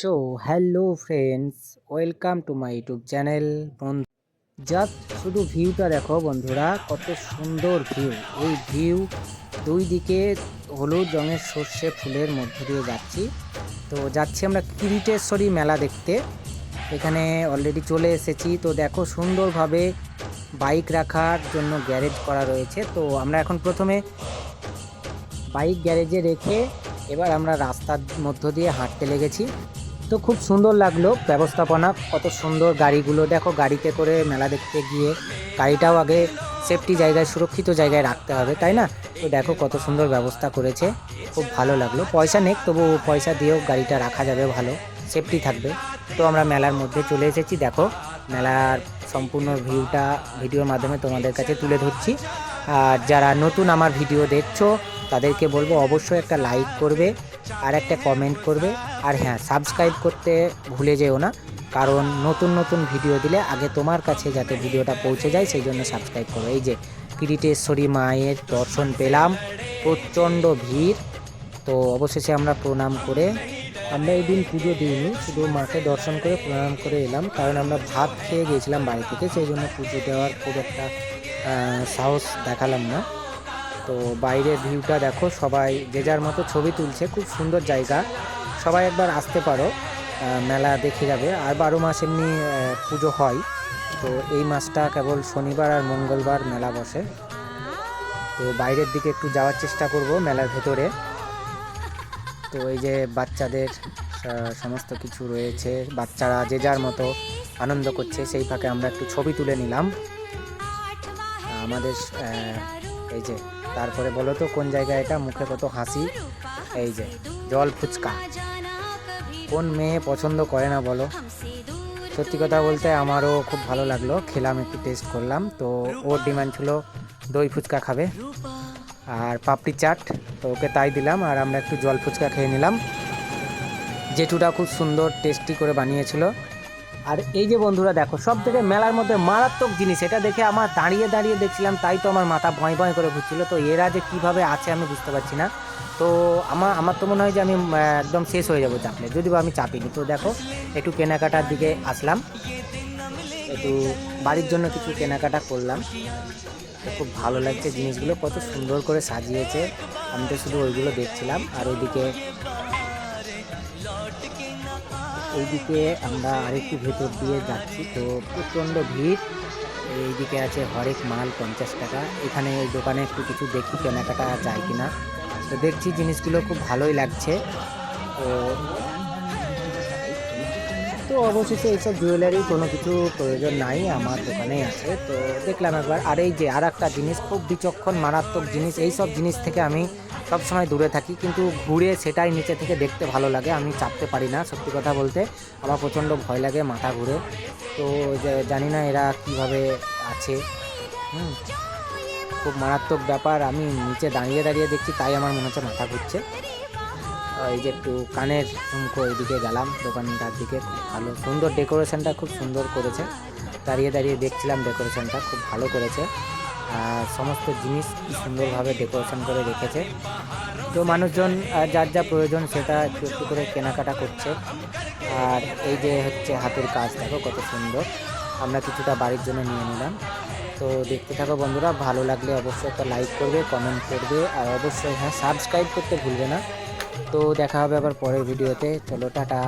So hello friends welcome to my YouTube channel বন্ধু। Just শুধু ভিউটা দেখো বন্ধুরা, কত সুন্দর ভিউ এই ভিউ দুই দিকে হলুদ রঙের সর্ষে ফুলের মধ্য দিয়ে যাচ্ছি। তো যাচ্ছি আমরা কিরিটেশ্বরী মেলা দেখতে। এখানে অলরেডি চলে এসেছি। তো দেখো সুন্দরভাবে বাইক রাখার জন্য গ্যারেজ করা রয়েছে। তো আমরা এখন প্রথমে বাইক গ্যারেজে রেখে এবার আমরা রাস্তার মধ্য দিয়ে হাঁটতে লেগেছি। তো খুব সুন্দর লাগল ব্যবস্থাপনা, কত সুন্দর গাড়িগুলো। দেখো গাড়িতে করে মেলা দেখতে গিয়ে গাড়িটাও আগে সেফটি জায়গায়, সুরক্ষিত জায়গায় রাখতে হবে, তাই না? তো দেখো কত সুন্দর ব্যবস্থা করেছে, খুব ভালো লাগল। পয়সা নেই, তবু পয়সা দিয়েও গাড়িটা রাখা যাবে ভালো সেফটি থাকবে। তো আমরা মেলার মধ্যে চলে এসেছি, দেখো মেলার সম্পূর্ণ ভিউটা ভিডিওর মাধ্যমে তোমাদের কাছে তুলে ধরছি। আর যারা নতুন আমার ভিডিও দেখছ, তাদেরকে বলব অবশ্যই একটা লাইক করবে আর একটা কমেন্ট করবে। আর হ্যাঁ সাবস্ক্রাইব করতে ভুলে যেও না, কারণ নতুন নতুন ভিডিও দিলে আগে তোমার কাছে যাতে ভিডিওটা পৌঁছে যায়, সেই জন্য সাবস্ক্রাইব করো। এই যে, কিরিটেশ্বরী মায়ের দর্শন পেলাম, প্রচণ্ড ভিড়। তো অবশেষে আমরা প্রণাম করে, আমরা এই দিন পুজো দিইনি, শুধু মাকে দর্শন করে প্রণাম করে এলাম, কারণ আমরা ভাত খেয়ে গিয়েছিলাম বাড়ি থেকে, সেই জন্য পুজো দেওয়ার খুব একটা সাহস দেখালাম না। তো বাইরের ভিউটা দেখো, সবাই যে যার মতো ছবি তুলছে, খুব সুন্দর জায়গা। সবাই একবার আসতে পারো মেলা দেখে যাবে। আর বারো মাস এমনি পুজো হয়, তো এই মাসটা কেবল শনিবার আর মঙ্গলবার মেলা বসে। তো বাইরের দিকে একটু যাওয়ার চেষ্টা করব মেলার ভেতরে। তো এই যে বাচ্চাদের সমস্ত কিছু রয়েছে, বাচ্চারা যে যার মতো আনন্দ করছে, সেই ফাঁকে আমরা একটু ছবি তুলে নিলাম। আমাদের এই যে, তারপরে বলো তো কোন জায়গায় এটা? মুখে কত হাসি? এই যে, জল ফুচকা। কোন মেয়ে পছন্দ করে না বলো? সত্যি কথা বলতে আমারও খুব ভালো লাগল। খেলাম, একটু টেস্ট করলাম। তো ওর ডিমান্ড ছিল দই ফুচকা খাবে। আর পাপড়ি চাট, তো ওকে তাই দিলাম। আর আমরা একটু জল ফুচকা খেয়ে নিলাম। জেঠুটা খুব সুন্দর টেস্টি করে বানিয়েছিল। আর এই যে বন্ধুরা দেখো সব থেকে মেলার মধ্যে মারাত্মক জিনিস, এটা দেখে আমার দাঁড়িয়ে দাঁড়িয়ে দেখছিলাম, তাই তো আমার মাথা ভয় ভয় করে ঘুরছিল। তো এরা যে কীভাবে আছে আমি বুঝতে পারছি না। তো আমার আমার তো মনে হয় যে আমি একদম শেষ হয়ে যাব চাপলে যদি বা আমি চাপিনি। তো দেখো, একটু কেনাকাটার দিকে আসলাম। একটু বাড়ির জন্য কিছু কেনাকাটা করলাম। খুব ভালো লাগছে জিনিসগুলো, কত সুন্দর করে সাজিয়েছে। আমি তো শুধু ওইগুলো দেখছিলাম, আর ওইদিকে এইদিকে আমরা আরেকটু ভেতর দিয়ে যাচ্ছি। তো প্রচণ্ড ভিড়। এইদিকে আছে হরেক মাল পঞ্চাশ টাকা। এখানে এই দোকানে একটু কিছু দেখি কেনাকাটা যায় কিনা। তো দেখছি জিনিসগুলো খুব ভালোই লাগছে। তো তো অবশেষে এইসব জুয়েলারি কোনো কিছু প্রয়োজন নাই আমার দোকানেই আছে। তো দেখলাম একবার। আর এই যে আর একটা জিনিস খুব বিচক্ষণ, মারাত্মক জিনিস। এই সব জিনিস থেকে আমি সব সময় দূরে থাকি, কিন্তু ঘুরে সেটাই নিচে থেকে দেখতে ভালো লাগে। আমি চাপতে পারি না, সত্যি কথা বলতে। আমার প্রচণ্ড ভয় লাগে মাথা ঘুরে। তো জানি না এরা কীভাবে আছে। হুম, খুব মারাত্মক ব্যাপার। আমি নিচে দাঁড়িয়ে দাঁড়িয়ে দেখছি, তাই আমার মনে হচ্ছে মাথা ঘুরছে। এই যে একটু কানের ঝুমকো এইদিকে গেলাম, দোকানটার দিকে। খুব ভালো, সুন্দর ডেকোরেশনটা খুব সুন্দর করেছে। দাঁড়িয়ে দাঁড়িয়ে দেখছিলাম ডেকোরেশনটা খুব ভালো করেছে। সমস্ত জিনিস কি সুন্দরভাবে ডেকোরেশন করে রেখেছে। তো মানুষজন যার যা প্রয়োজন সেটা একটু একটু করে কেনাকাটা করছে। আর এই যে হচ্ছে হাতের কাজ, দেখো কত সুন্দর। আমরা কিছুটা বাড়ির জন্য নিয়ে নিলাম। তো দেখতে থাকো বন্ধুরা, ভালো লাগলে অবশ্যই একটা লাইক করবে কমেন্ট করবে, আর অবশ্যই হ্যাঁ সাবস্ক্রাইব করতে ভুলবে না। তো দেখা হবে আবার পরের ভিডিওতে চলো, টাটা।